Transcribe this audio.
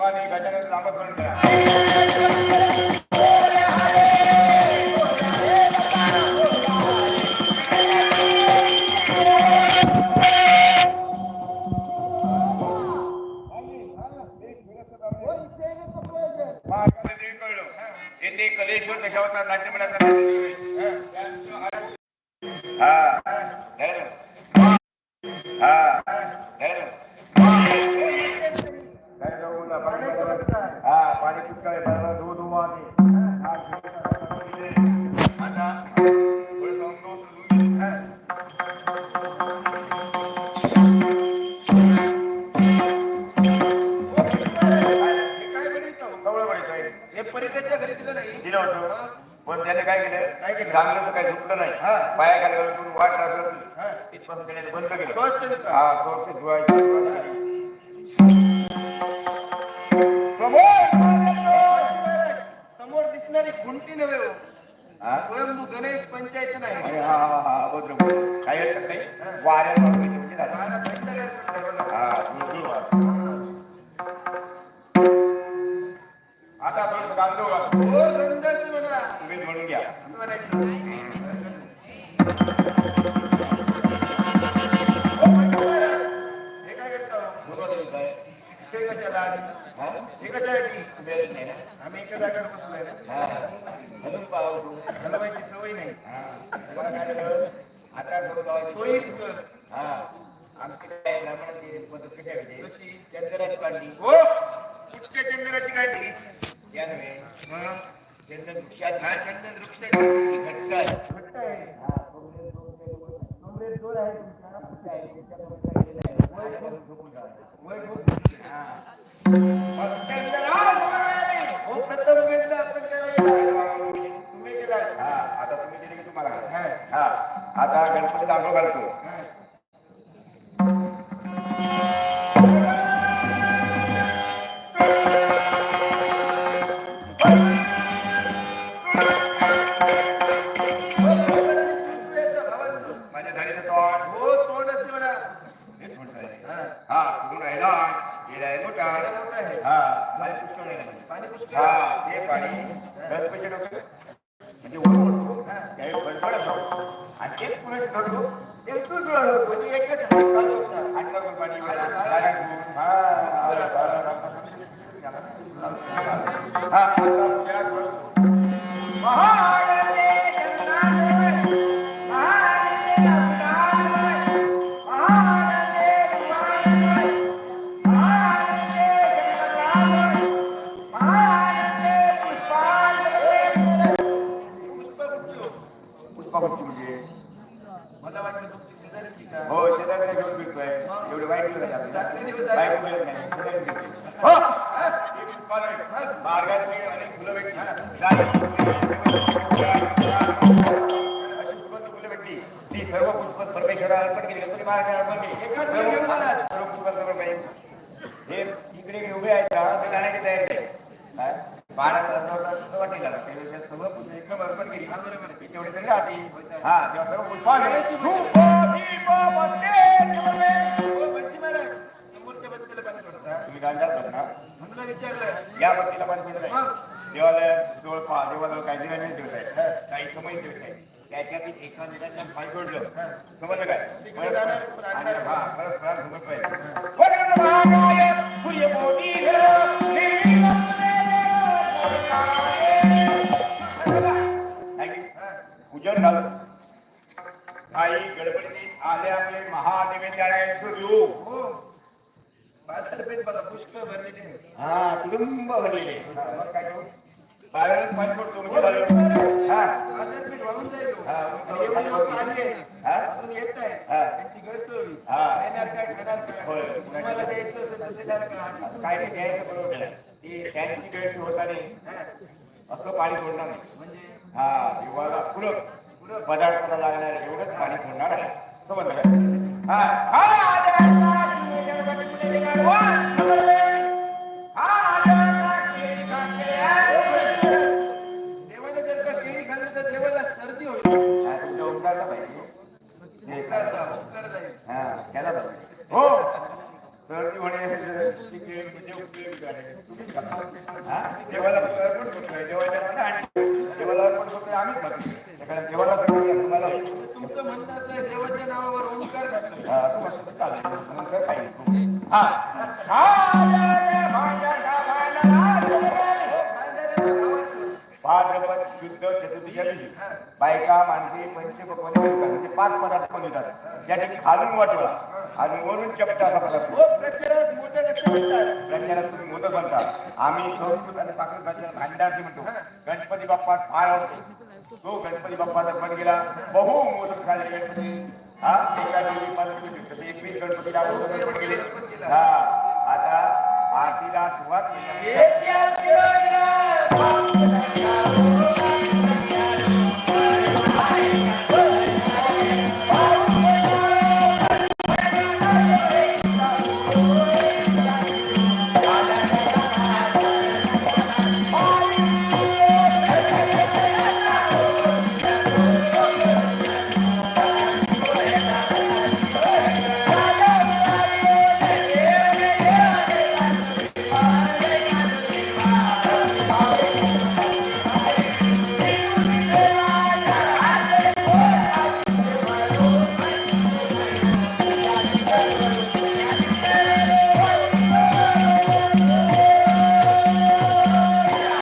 आणि गजानन लांबच म्हणून येथे कलेश्वर दशावतार नाट्य मंडळाचा हा हा आपण- हा पाणी पुष्कळ दूध उभा आहे. हा, पर्यटनच्या घरी दिलं नाही. दिलं होतं. पण त्याने काय केलं? काय केलं? चांगलं काही झुकलं नाही. हा. घालून तुम्ही वाट हा. तिथपासून त्याने बंद केलं. हा स्वस्त धुवायची. स्वयंभू गणेश पंचायत नाही अरे हा हा हा हरकत नाही म्हणजे झालं. थंडगार सुटते बघा. हा. हे कशाला आली? हा? कशासाठी. आम्ही एका जागेवर बसलोय ना हा. अजून पाहू. हलवायची सवय नाही हा. आता सोयीच कर हा आमची काय ब्राह्मणाची पद्धत कशी आहे आहे? कशी? चंद्राची काढली हो कुठच्या चंद्राची काढली त्या नव्हे चंद्र वृक्षाची हा चंदन वृक्षाची ही घट्ट आहे. घट्ट आहे हा. कमरेत जोर आहे तुमचा आता तुम्ही दाखव तुम्हाला हा. आता घालतो हा. हा कुठून राहिला गेला आहे मोठा आहे. हा पाणी पुष्कळ आहे. पाणी पुष्कळ हा ते पाणी गणपतीच्या डोक्यात म्हणजे वरून त्यावेळी बडबड असावं. आणि तेच पुढे धरतो ते तूच रडतो. म्हणजे एकच टाकून पाणी. आला. हा. हा, पुष्पावृत्ती म्हणजे मला वाटलं तुमची शेजारी ती का? हो शेजारी घेऊन फिरतोय एवढे वाईट दिवस आहे चांगले. दिवस आहे. नाही. हो! हे पुष्पाला भेट. मार्गात मी अनेक फुलं भेटली. जाई, अशी सुगंध फुलं भेटली. ती सर्व पुष्प परमेश्वराला अर्पण केली गणपती महाराजांना अर्पण केली. एकाच वेळी घेऊन आला. सर्व पुष्पाचं अर्पण केली. हे इकडे उभे आहेत का ते जाण्याची तयारी आहे काय? बाळाला असं एकदम केली तेवढे तरी हा तेव्हा सर्व तुम्ही गांजात म्हणून विचारलं या बत्तीला पाणी देवाला जवळ पहा काही नाही काही समय देत आहे एका समजलं काय तिकडे हा परत पूजन झालं आई गणपती आल्यामुळे बाजारपेठ बघा पुष्कळ भरलेली हा भरलेले? बाहेरच म्हणजे झालं. बाजारपेठ जाईल एवढी लोक आली? अजून येत हा. त्यांची गैरसोय हा. येणार काय खाणार होय. काय तुम्हाला द्यायचं असेल तर देणार का काय नाही द्यायचं बरोबर ती त्यांची गैरसोय होताना हा. असं पाणी सोडणार नाही. म्हणजे? हा विवाहाला पुरं पदार्थाला लागणार? एवढंच पाणी सोडणार आहे. समजलं? हा. गाभायला, राज. भांडाऱ्याचा आवाज करू. भाद्रपद शुद्ध चतुर्थीच्या दिवशी बायका माणसे पंचपक्वाने म्हणजे पाच पदार्थ बनवतात त्यासाठी खालून वाटोळा आणि वरून चपटा असा पदार्थ. हो प्रचारात तुम्ही मोदक बनता. आम्ही संस्कृत आणि भाषेला भांडार म्हणतो. गणपती बाप्पा आवडतो तो गणपती बाप्पा जर पण गेला बहु मोदक खाल्ले गणपती हा एका दिवशी पाच दिवशी एकवीस गणपतीला मोदक पण गेले हा आता आरतीला सुरुवात केली. एक या देवाला.